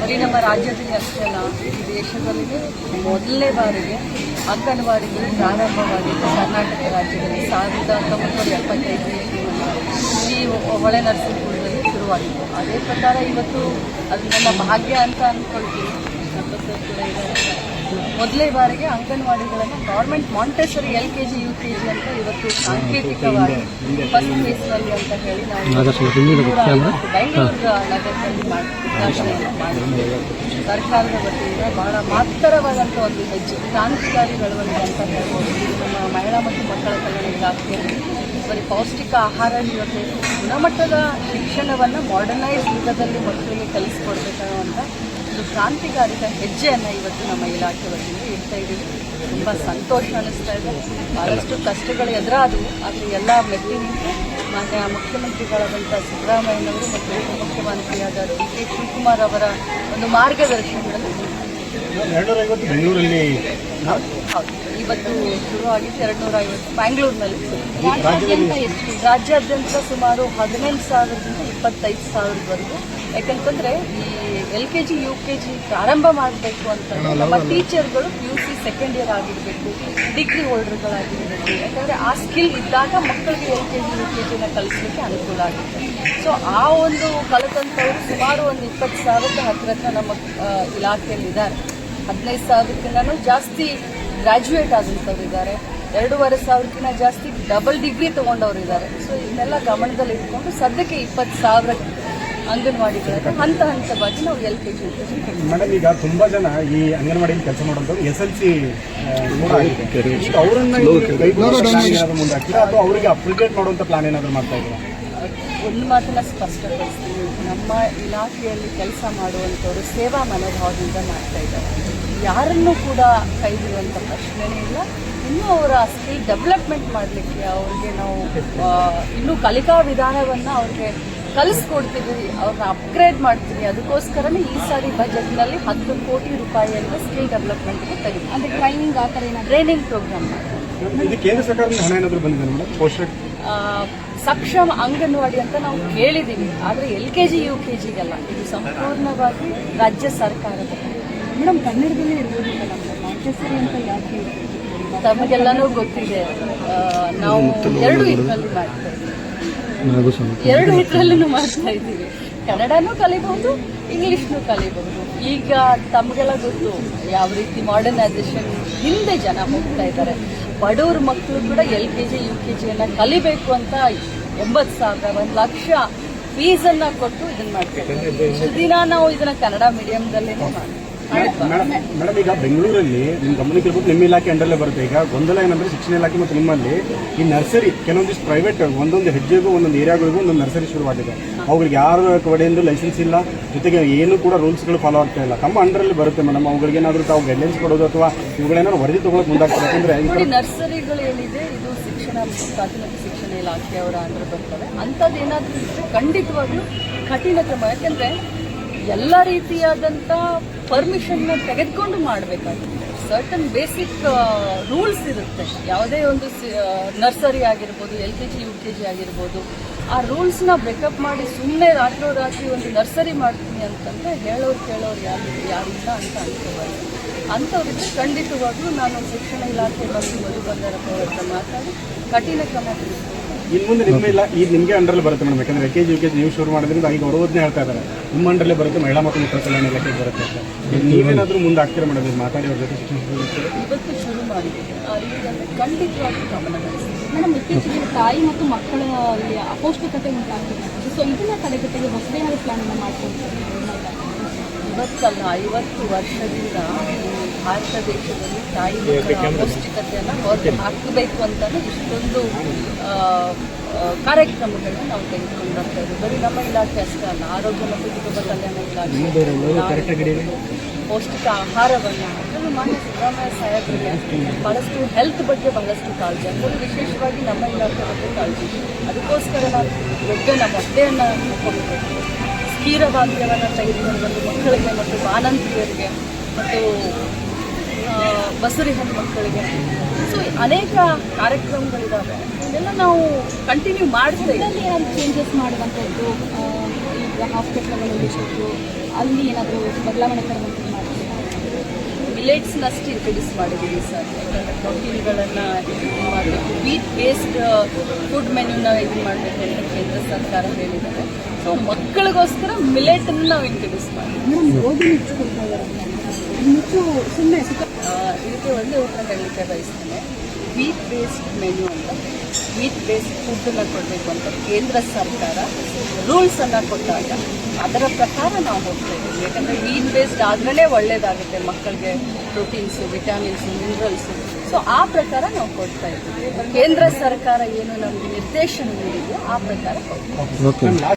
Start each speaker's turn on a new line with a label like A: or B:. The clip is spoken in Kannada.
A: ಬರೀ ನಮ್ಮ ರಾಜ್ಯದಲ್ಲಿ ಅಷ್ಟೇ ಅಲ್ಲ ದೇಶದಲ್ಲಿ ಮೊದಲನೇ ಬಾರಿಗೆ, ಅಂಗನವಾಡಿಗಳು ಪ್ರಾರಂಭವಾಗಿದ್ದು ಕರ್ನಾಟಕ ರಾಜ್ಯದಲ್ಲಿ ಸಾವಿರದ ಒಂಬೈನೂರ ಎಪ್ಪತ್ತೈದು ಈ ಹೊಳೆ ನರಸಿಂಹಪುರದಲ್ಲಿ ಶುರುವಾಗಿತ್ತು. ಅದೇ ಪ್ರಕಾರ ಇವತ್ತು ಅದು ನನ್ನ ಭಾಗ್ಯ ಅಂತ ಅಂದ್ಕೊಳ್ತೀನಿ ಮೊದಲನೇ ಬಾರಿಗೆ ಅಂಗನವಾಡಿಗಳನ್ನು government Montessori L K G U K G ಅಂತ ಇವತ್ತು ಸಾಂಕೇತಿಕವಾಗಿ ಫಸ್ಟ್ ಫೇಸ್ನಲ್ಲಿ ಅಂತ ಹೇಳಿ ನಾವು ಬೆಂಗಳೂರು ನಗರದಲ್ಲಿ ಮಾಡಿ ಸರ್ಕಾರದ ವತಿಯಿಂದ ಬಹಳ ಮಹತ್ತರವಾದಂಥ ಒಂದು ಹೆಜ್ಜೆ ಕ್ರಾಂತಿಕಾರಿ ಬೆಳವಣಿಗೆ ಅಂತ ಹೇಳ್ಬೋದು. ನಮ್ಮ ಮಹಿಳಾ ಮತ್ತು ಮಕ್ಕಳ ಕಲ್ಯಾಣ ಇಲಾಖೆಯಲ್ಲಿ ಬರೀ ಪೌಷ್ಟಿಕ ಆಹಾರ ಜೊತೆ ಗುಣಮಟ್ಟದ ಶಿಕ್ಷಣವನ್ನು ಮಾಡರ್ನೈಸ್ ಯುಗದಲ್ಲಿ ಮಕ್ಕಳಿಗೆ ಕಲಿಸ್ಕೊಡ್ಬೇಕನ್ನುವಂಥ ಒಂದು ಕ್ರಾಂತಿಕಾರಿಕ ಹೆಜ್ಜೆಯನ್ನು ಇವತ್ತು ನಮ್ಮ ಇಲಾಖೆ ವತಿಯಿಂದ ಇಡ್ತಾ ಇದ್ದೀವಿ. ತುಂಬ ಸಂತೋಷ ಅನಿಸ್ತಾ ಇದೆ. ಬಹಳಷ್ಟು ಕಷ್ಟಗಳು ಎದುರಾದವು. ಆದರೆ ಎಲ್ಲ ಮೆಟ್ಟಿ ನಿಂತು ಮಾನ್ಯ ಮುಖ್ಯಮಂತ್ರಿಗಳಾದಂಥ ಸಿದ್ದರಾಮಯ್ಯನವರು ಮತ್ತು ಉಪಮುಖ್ಯಮಂತ್ರಿಯಾದ ಡಿ ಕೆ. ಶಿವಕುಮಾರ್ ಅವರ ಒಂದು
B: ಮಾರ್ಗದರ್ಶನಗಳನ್ನು ಬೆಂಗಳೂರಲ್ಲಿ
A: ಇವತ್ತು ಶುರುವಾಗಿದ್ದು ಎರಡು ನೂರ ಐವತ್ತು ಬ್ಯಾಂಗ್ಳೂರಿನಲ್ಲಿ ರಾಜ್ಯಾದ್ಯಂತ ಸುಮಾರು ಹದಿನೆಂಟು ಸಾವಿರದಿಂದ ಇಪ್ಪತ್ತೈದು ಸಾವಿರದವರೆಗೂ ಯಾಕಂತಂದ್ರೆ ಈ L K G U K G ಪ್ರಾರಂಭ ಮಾಡಬೇಕು ಅಂತ ನಮ್ಮ ಟೀಚರ್ಗಳು P U C second year ಆಗಿರಬೇಕು ಡಿಗ್ರಿ ಹೋಲ್ಡರ್ಗಳಾಗಿರಬೇಕು ಯಾಕಂದ್ರೆ ಆ ಸ್ಕಿಲ್ ಇದ್ದಾಗ ಮಕ್ಕಳಿಗೆ L K G U K ಜಿನ ಕಲಿಸ್ಲಿಕ್ಕೆ ಅನುಕೂಲ ಆಗುತ್ತೆ. ಸೊ ಆ ಒಂದು ಕಲಿತಂಥವ್ರು ಸುಮಾರು ಒಂದು ಇಪ್ಪತ್ತು ಸಾವಿರದ ಹತ್ತಿರ ಹತ್ರ ನಮ್ಮ ಇಲಾಖೆಯಲ್ಲಿದ್ದಾರೆ. ಹದಿನೈದು ಸಾವಿರಕ್ಕಿಂತನೂ ಜಾಸ್ತಿ ಗ್ರಾಜ್ಯುಯೇಟ್ ಆಗಿರ್ತವ್ರು ಇದ್ದಾರೆ. ಎರಡೂವರೆ ಸಾವಿರಕ್ಕಿಂತ ಜಾಸ್ತಿ ಡಬಲ್ ಡಿಗ್ರಿ ತಗೊಂಡವರು ಇದ್ದಾರೆ. ಸೊ ಇದನ್ನೆಲ್ಲ ಗಮನದಲ್ಲಿ ಇಟ್ಕೊಂಡು ಸದ್ಯಕ್ಕೆ ಇಪ್ಪತ್ತು ಸಾವಿರ ಅಂಗನವಾಡಿಗಳನ್ನು ಹಂತ ಹಂತವಾಗಿ ನಾವು ಎಲ್ ಕೆ ಜಿ
B: ಮೇಡಮ್ ಈಗ ತುಂಬಾ ಜನ ಈ ಅಂಗನವಾಡಿಯಲ್ಲಿ ಕೆಲಸ ಮಾಡೋದು ಎಸ್ ಎಲ್ ಸಿ ಅವರನ್ನ ಏನಾದ್ರು ಮುಂದೆ ಹಾಕ್ತೀರಾ ಅಥವಾ ಅವರಿಗೆ ಅಪ್ರಿಕೇಟ್ ಮಾಡುವಂತ ಪ್ಲಾನ್ ಏನಾದ್ರು ಮಾಡ್ತಾ ಇದ್ದೀರಾ?
A: ಒಂದು ಮಾತನ್ನ ಸ್ಪಷ್ಟಪಡಿಸ್ತೀನಿ. ನಮ್ಮ ಇಲಾಖೆಯಲ್ಲಿ ಕೆಲಸ ಮಾಡುವಂಥವರು ಸೇವಾ ಮನೋಭಾವದಿಂದ ಮಾಡ್ತಾ ಇದ್ದಾರೆ. ಯಾರನ್ನೂ ಕೂಡ ಕೈ ಬಿಡುವಂಥ ಪ್ರಶ್ನೆನೇ ಇಲ್ಲ. ಇನ್ನೂ ಅವರ ಸ್ಕಿಲ್ ಡೆವಲಪ್ಮೆಂಟ್ ಮಾಡಲಿಕ್ಕೆ ಅವ್ರಿಗೆ ನಾವು ಇನ್ನೂ ಕಲಿಕಾ ವಿಧಾನವನ್ನು ಅವ್ರಿಗೆ ಕಲಿಸ್ಕೊಡ್ತೀವಿ ಅವ್ರನ್ನ ಅಪ್ಗ್ರೇಡ್ ಮಾಡ್ತೀವಿ ಅದಕ್ಕೋಸ್ಕರನೇ ಈ ಸಾರಿ ಬಜೆಟ್ನಲ್ಲಿ ಹತ್ತು ಕೋಟಿ ರೂಪಾಯಿಯನ್ನು ಸ್ಕಿಲ್ ಡೆವಲಪ್ಮೆಂಟ್ಗೆ ತೆಗೆದು
C: ಅಂದರೆ ಟ್ರೈನಿಂಗ್ ಆ ಥರ ಏನಾದ್ರು
A: ಟ್ರೈನಿಂಗ್ ಪ್ರೋಗ್ರಾಮ್
B: ಕೇಂದ್ರ ಸರ್ಕಾರದಿಂದ ಹಣ ಏನಾದರೂ ಬಂದಿದೆ ಮೇಡಮ್? ಪೋಷಕ್
A: ಸಕ್ಷಮ ಅಂಗನವಾಡಿ ಅಂತ ನಾವು ಕೇಳಿದ್ದೀವಿ ಆದರೆ L K G U K ಜಿಗೆಲ್ಲ. ಇದು ಸಂಪೂರ್ಣವಾಗಿ ರಾಜ್ಯ ಸರ್ಕಾರದ
C: ಮೇಡಮ್ ಕನ್ನಡದಲ್ಲೇ ಇರ್ಬೋದಿಲ್ಲ ನಮ್ಗೆ ಮಾಂಟೆಸರಿ ಅಂತ ಯಾಕೆ
A: ತಮಗೆಲ್ಲನೂ ಗೊತ್ತಿದೆ. ನಾವು ಎರಡು ಇದರಲ್ಲಿ ಮಾಡ್ತಾ ಇದ್ದೀವಿ. ಎರಡು ಇದರಲ್ಲೂ ಮಾಡ್ತಾ ಇದ್ದೀವಿ. ಕನ್ನಡನೂ ಕಲಿಬಹುದು ಇಂಗ್ಲಿಷ್ನು ಕಲಿಬಹುದು. ಈಗ ತಮಗೆಲ್ಲ ಗೊತ್ತು ಯಾವ ರೀತಿ ಮಾಡರ್ನೈಸೇಷನ್ ಹಿಂದೆ ಜನ ಹೋಗ್ತಾ ಇದ್ದಾರೆ. ಬಡವ್ರ ಮಕ್ಕಳು ಕೂಡ L K G U K ಜಿಯನ್ನು ಕಲಿಬೇಕು ಅಂತ ಎಂಬತ್ತು ಸಾವಿರ ಒಂದು ಲಕ್ಷ ಫೀಸನ್ನು ಕೊಟ್ಟು ಇದನ್ನ ಮಾಡ್ತಾರೆ ದಿನ ನಾವು ಇದನ್ನ ಕನ್ನಡ ಮೀಡಿಯಂದಲ್ಲೇ ಮಾಡಿ
B: ಮೇಡಮ್ ಈಗ ಬೆಂಗಳೂರಲ್ಲಿ ನಿಮ್ಮ ಗಮನಕ್ಕೆ ಇರ್ಬೋದು ನಿಮ್ಮ ಇಲಾಖೆ ಅಂಡರ್ಲೇ ಬರುತ್ತೆ. ಈಗ ಗೊಂದಲ ಏನಂದ್ರೆ ಶಿಕ್ಷಣ ಇಲಾಖೆ ಮತ್ತು ನಿಮ್ಮಲ್ಲಿ ಈ ನರ್ಸರಿ ಕೆಲವೊಂದಿಷ್ಟು ಪ್ರೈವೇಟ್ ಒಂದೊಂದು ಹೆಜ್ಜೆಗೂ ಒಂದೊಂದು ಏರಿಯಾಗಳಿಗೂ ಒಂದೊಂದು ನರ್ಸರಿ ಶುರುವಾಗಿದೆ. ಅವ್ರಿಗೆ ಯಾರ ಕಡೆಯಿಂದ ಲೈಸೆನ್ಸ್ ಇಲ್ಲ. ಜೊತೆಗೆ ಏನು ಕೂಡ ರೂಲ್ಸ್ಗಳು ಫಾಲೋ ಆಗ್ತಾ ಇಲ್ಲ. ತಮ್ಮ ಅಂಡರಲ್ಲಿ ಬರುತ್ತೆ ಮೇಡಮ್. ಅವ್ರಿಗೆ ಏನಾದರೂ ತಾವು ಗೈಡ್ಲೈನ್ಸ್ ಕೊಡೋದು ಅಥವಾ ಇವುಗಳೇನಾದ್ರು ವರದಿ ತಗೊಳಕ್ ಮುಂದಾಗ್ತಾರೆ ಯಾಕಂದ್ರೆ
A: ನರ್ಸರಿಗಳು ಏನಿದೆ ಇದು ಶಿಕ್ಷಣ ಪ್ರಾಥಮಿಕ ಶಿಕ್ಷಣ ಇಲಾಖೆಯವರ ಅಂಡರ್ ಬರ್ತವೆ. ಅಂಥದ್ದು ಏನಾದರೂ ಇದ್ರೆ ಖಂಡಿತವಾಗ್ಲೂ ಕಠಿಣ ಕ್ರಮ. ಯಾಕಂದ್ರೆ ಎಲ್ಲ ರೀತಿಯಾದಂಥ ಪರ್ಮಿಷನ್ನ ತೆಗೆದುಕೊಂಡು ಮಾಡಬೇಕಾಗುತ್ತೆ. ಸರ್ಟನ್ ಬೇಸಿಕ್ ರೂಲ್ಸ್ ಇರುತ್ತೆ. ಯಾವುದೇ ಒಂದು ನರ್ಸರಿ ಆಗಿರ್ಬೋದು L K G U K G ಆಗಿರ್ಬೋದು, ಆ ರೂಲ್ಸ್ನ ಬ್ರೇಕಪ್ ಮಾಡಿ ಸುಮ್ಮನೆ ರಾತ್ರೋರಾತ್ರಿ ಒಂದು ನರ್ಸರಿ ಮಾಡ್ತೀನಿ ಅಂತಂದರೆ ಹೇಳೋರು ಕೇಳೋರು ಯಾರು ಯಾರಿಲ್ಲ ಅಂತ ಅನ್ಕೋಬಾರ್ದು. ಅಂಥವ್ರಿಗೆ ಖಂಡಿತವಾಗ್ಲೂ ನಾನು ಶಿಕ್ಷಣ ಇಲಾಖೆ ಬಗ್ಗೆ ಮಧು ಬಂಗಾರಪ್ಪ ಮಾತಾಡಿ, ಕಠಿಣ ಕ್ರಮ ತೆಗೆದುಕೊಂಡು
B: ಇನ್ನು ಮುಂದೆ ನಿಮ್ಮ ಇಲ್ಲ ಈಗ ನಿಮಗೆ ಅಂಡರಲ್ಲಿ ಬರುತ್ತೆ ಮೇಡಮ್ ಯಾಕಂದರೆ K G U K G ನೀವು ಶುರು ಮಾಡೋದ್ರಿಂದ ಈಗ ಅವ್ರವ್ರನ್ನೇ ಹೇಳ್ತಾ ಇದ್ದಾರೆ. ನಿಮ್ಮ ಅಂಡರಲ್ಲೇ ಬರುತ್ತೆ ಮಹಿಳಾ ಮತ್ತು ಮಕ್ಕಳ ಕಲ್ಯಾಣ ಇಲಾಖೆ ಬರುತ್ತೆ ಅಂತ. ಈಗ ನೀವೇನಾದ್ರೂ ಮುಂದೆ ಆಗ್ತೀರಾ ಮೇಡಮ್ ಇದು ಮಾತಾಡಿ ಅವ್ರ ಜೊತೆ ಶಿಕ್ಷಣ
A: ಇವತ್ತು ಶುರು ಗಮನ ಹರಿಸ್ತೀವಿ
C: ಮೇಡಮ್ ಇತ್ತೀಚೆಗೆ ತಾಯಿ ಮತ್ತು ಮಕ್ಕಳ ಅಪೌಷ್ಟಿಕತೆ ಉಂಟಾಗ್ತಿದೆ. ಸೊ ಇದನ್ನ ತಡೆಗಟ್ಟಲು ಹೊಸದೇನಾದ್ರು ಪ್ಲಾನ್ ಮಾಡ್ಕೊಂಡು
A: ಇವತ್ತಲ್ಲ ಐವತ್ತು ವರ್ಷದಿಂದ ಭಾರತ ದೇಶದಲ್ಲಿ ತಾಯಿ ಪೌಷ್ಟಿಕತೆಯನ್ನು ಹೊರಗೆ ಹಾಕಬೇಕು ಅಂತಾನೆ ಇಷ್ಟೊಂದು ಕಾರ್ಯಕ್ರಮಗಳನ್ನ ನಾವು ತೆಗೆದುಕೊಂಡು ಬರ್ತಾ ಇದ್ದೀವಿ. ಬರೀ ನಮ್ಮ ಇಲಾಖೆ ಅಷ್ಟೇ ಅಲ್ಲ ಆರೋಗ್ಯ ಮತ್ತು ಕುಟುಂಬ ಕಲ್ಯಾಣ ಇಲಾಖೆ ಪೌಷ್ಟಿಕ ಆಹಾರವನ್ನು ಅದರಲ್ಲೂ ಮಾನ್ಯ ಸಿದ್ದರಾಮಯ್ಯ ಸಾಹೇಬರಿಗೆ ಬಹಳಷ್ಟು ಹೆಲ್ತ್ ಬಗ್ಗೆ ಬಹಳಷ್ಟು ಕಾಳಜಿ. ಅದರಲ್ಲೂ ವಿಶೇಷವಾಗಿ ನಮ್ಮ ಇಲಾಖೆ ಬಗ್ಗೆ ಕಾಳಜಿ. ಅದಕ್ಕೋಸ್ಕರ ನಾವು ದೊಡ್ಡ ಮೊಟ್ಟೆಯನ್ನು ಕೊಡಬೇಕು ಕ್ಷೀರಭಾಗ್ಯವನ್ನು ತೆಗೆದುಕೊಂಡು ಬಂದು ಮಕ್ಕಳಿಗೆ ಮತ್ತು ಬಾಣಂತಿಯರಿಗೆ ಮತ್ತು ಬಸುರಿ ಹೆಣ್ಣು ಮಕ್ಕಳಿಗೆ. ಸೊ ಅನೇಕ ಕಾರ್ಯಕ್ರಮಗಳಿದ್ದಾವೆ ಇದೆಲ್ಲ ನಾವು ಕಂಟಿನ್ಯೂ ಮಾಡಿದ್ರೆ
C: ಇದರಲ್ಲಿ ಏನಾದ್ರು ಚೇಂಜಸ್ ಮಾಡುವಂಥದ್ದು ಈಗ ಹಾಸ್ಪಿಟ್ಲ್ಗಳಲ್ಲಿ ಅಲ್ಲಿ ಏನಾದರೂ ಬದಲಾವಣೆ ತರುವಂಥದ್ದು
A: ಮಾಡ್ತೀವಿ ಅಷ್ಟು ಇಂಟ್ರೊಡ್ಯೂಸ್ ಮಾಡಿದ್ದೀವಿ ಸರ್. ಯಾಕಂದರೆ ಪ್ರೋಟೀನ್ಗಳನ್ನು ಇದು ಮಾಡಬೇಕು. ವೀಟ್ ಬೇಸ್ಡ್ ಫುಡ್ ಮೆನ್ಯೂನ ಇದು ಮಾಡಬೇಕು ಅಂತ ಕೇಂದ್ರ ಸರ್ಕಾರ ಹೇಳಿದ್ದಾರೆ. ಸೊ ಮಕ್ಕಳಿಗೋಸ್ಕರ ಮಿಲೆಟನ್ನು ನಾವು ಇಂಟ್ರೊಡ್ಯೂಸ್ ಮಾಡಿದ್ದೀವಿ
C: ಸುಮ್ಮನೆ
A: ಇದಕ್ಕೆ ಒಂದೇ ಉತ್ತರ ಹೇಳಲಿಕ್ಕೆ ಬಯಸ್ತೇನೆ. ವೀಟ್ ಬೇಸ್ಡ್ ಮೆನು ಅಂತ. ವೀಟ್ ಬೇಸ್ಡ್ ಫುಡ್ಡನ್ನು ಕೊಡಬೇಕು ಅಂತ ಕೇಂದ್ರ ಸರ್ಕಾರ ರೂಲ್ಸನ್ನು ಕೊಟ್ಟಾಗ ಅದರ ಪ್ರಕಾರ ನಾವು ಹೋಗ್ತಾ ಇದ್ದೀವಿ. ಯಾಕಂದರೆ ವೀಟ್ ಬೇಸ್ಡ್ ಆದ್ರೇ ಒಳ್ಳೆಯದಾಗುತ್ತೆ ಮಕ್ಕಳಿಗೆ ಪ್ರೋಟೀನ್ಸು ವಿಟಮಿನ್ಸು ಮಿನರಲ್ಸು ಸೊ ಆ ಪ್ರಕಾರ ನಾವು ಕೊಡ್ತಾ ಇದ್ದೀವಿ. ಕೇಂದ್ರ ಸರ್ಕಾರ ಏನು ನಮಗೆ ನಿರ್ದೇಶನ ನೀಡಿದೆಯೋ ಆ ಪ್ರಕಾರ ಕೊಡ್ತೀವಿ.